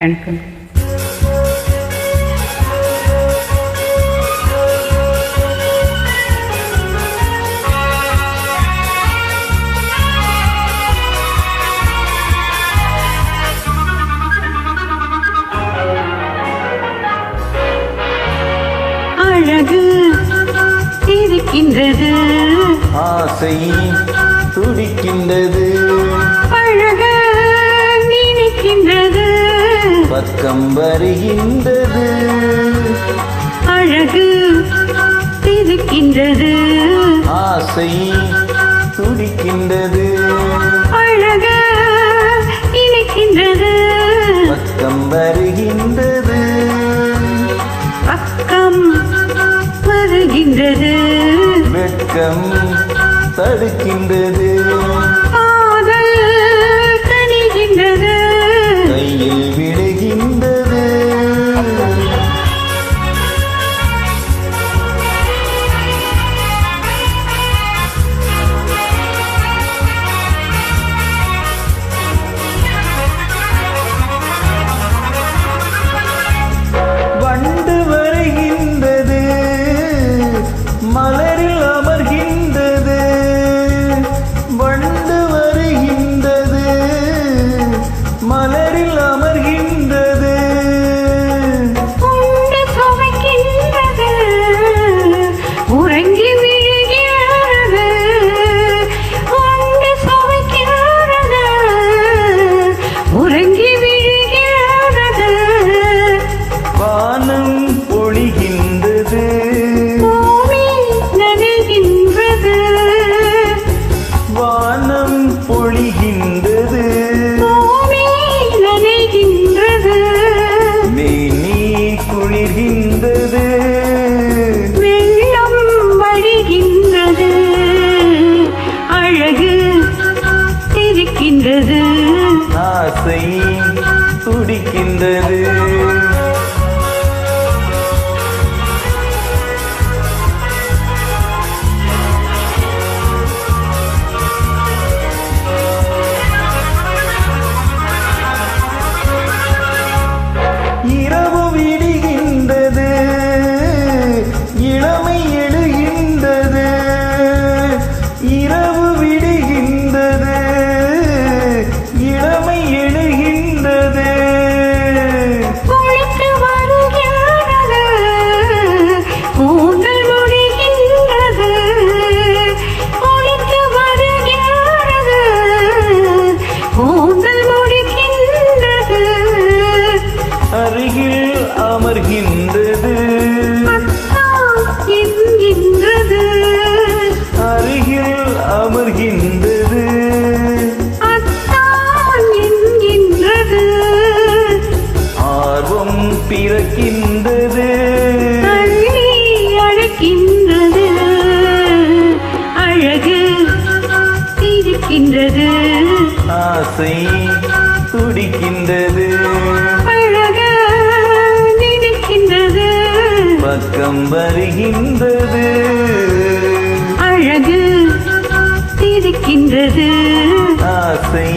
வணக்கம் அழகு இருக்கின்றது ஆசை துடிக்கின்றது பக்கம் வருகின்றது. அழகு இருக்கின்றது ஆசை துடிக்கின்றது. அழக இணைக்கின்றது. பக்கம் வருகின்றது. பக்கம் வருகின்றது. வெட்கம் தடுக்கின்றது. பொழிகின்றது மேனி குளிர்கின்றது வெள்ளம் வழிகின்றது அழகு இருக்கின்றது ஆசை துடிக்கின்றது. அமர்கின்றது. அருகில் அமர்கின்றது. ஆர்வம் பிறக்கின்றது. அழைக்கின்றது. அழகு இருக்கின்றது ஆசை அழகு இருக்கின்றது ஆசை.